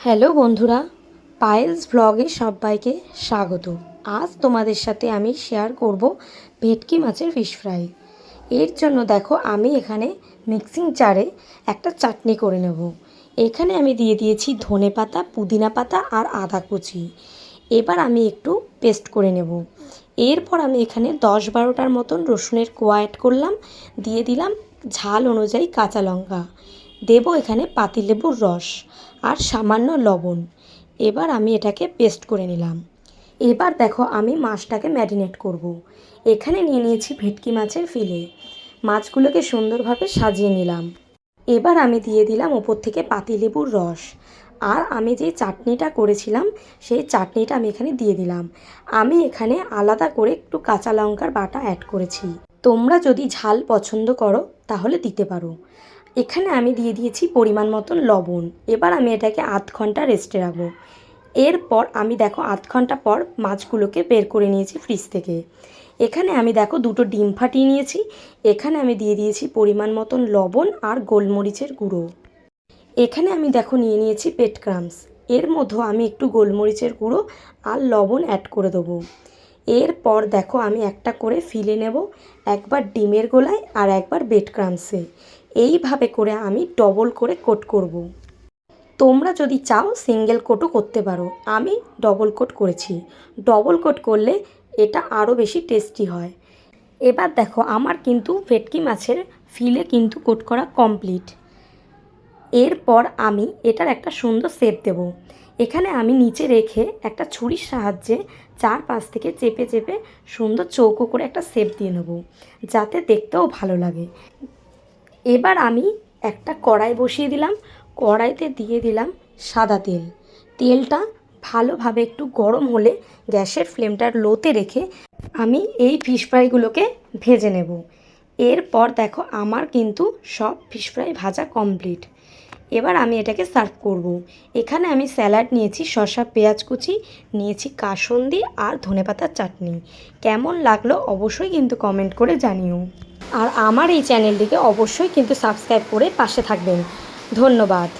Hello বন্ধুরা, পায়েলস ভ্লগে সবাইকে স্বাগত। আজ তোমাদের সাথে আমি শেয়ার করব ভেটকি মাছের ফিশ ফ্রাই এর জন্য দেখো আমি এখানে মিক্সিং জারে একটা চাটনি করে নেব। এখানে আমি দিয়ে দিয়েছি ধনে পাতা, পুদিনা পাতা আর আদা কুচি। এবার আমি একটু পেস্ট করে নেব। এরপর আমি এখানে দশ বারোটার মতন রসুনের কোয়া অ্যাড করলাম। দিয়ে দিলাম ঝাল অনুযায়ী কাঁচা লঙ্কা। দেব এখানে পাতিলেবুর রস। আর সামান্য লবণ। এবার আমি এটাকে পেস্ট করে নিলাম। এবার দেখো আমি মাছটাকে ম্যারিনেট করব। এখানে নিয়ে নিয়েছি ভেটকি মাছের ফিলে মাছগুলোকে সুন্দরভাবে সাজিয়ে নিলাম। এবার আমি দিয়ে দিলাম ওপর থেকে পাতিলেবুর রস। আর আমি যে চাটনিটা করেছিলাম, সেই চাটনিটা আমি এখানে দিয়ে দিলাম। আমি এখানে আলাদা করে একটু কাঁচা লঙ্কার বাটা অ্যাড করেছি। তোমরা যদি ঝাল পছন্দ করো, তাহলে দিতে পারো। এখানে আমি দিয়ে দিয়েছি পরিমাণ মতন লবণ। এবার আমি এটাকে আধ ঘণ্টা রেস্টে রাখব। এরপর আমি দেখো আধ ঘণ্টা পর মাছগুলোকে বের করে নিয়েছি ফ্রিজ থেকে। এখানে আমি দেখো দুটো ডিম ফাটিয়ে নিয়েছি। এখানে আমি দিয়ে দিয়েছি পরিমাণ মতন লবণ আর গোলমরিচের গুঁড়ো। এখানে আমি দেখো নিয়ে নিয়েছি পেট ক্রামস। এর মধ্যে আমি একটু গোলমরিচের গুঁড়ো আর লবণ অ্যাড করে দেবো। এরপর দেখো আমি একটা করে ফিলে নেব। একবার ডিমের গোলায় আর একবার বেড ক্রামসে। এইভাবে করে আমি ডবল করে কোট করব। তোমরা যদি চাও সিঙ্গেল কোটও করতে পারো, আমি ডবল কোট করেছি। ডবল কোট করলে এটা আরও বেশি টেস্টি হয়। এবার দেখো, আমার কিন্তু ভেটকি মাছের ফিলে কিন্তু কোট করা কমপ্লিট এরপর আমি এটার একটা সুন্দর শেপ দেব। এখানে আমি নিচে রেখে একটা ছুরির সাহায্যে চার চারপাশ থেকে চেপে চেপে সুন্দর চৌকো করে একটা শেপ দিয়ে নেব, যাতে দেখতেও ভালো লাগে। এবার আমি একটা কড়াই বসিয়ে দিলাম। কড়াইতে দিয়ে দিলাম সাদা তেল। তেলটা ভালোভাবে একটু গরম হলে গ্যাসের ফ্লেমটা লোতে রেখে আমি এই ফিশ ফ্রাইগুলোকে ভেজে নেব। এরপর দেখো আমার কিন্তু সব ফিশ ফ্রাই ভাজা কমপ্লিট। এবার আমি এটাকে সার্ভ করব। এখানে আমি স্যালাড নিয়েছি, শসা, পেঁয়াজ কুচি, নিয়েছি কাসন্দি আর ধনেপাতার চাটনি। কেমন লাগল অবশ্যই কিন্তু কমেন্ট করে জানিও। আর আমার এই চ্যানেলটিকে অবশ্যই কিন্তু সাবস্ক্রাইব করে পাশে থাকবেন। ধন্যবাদ।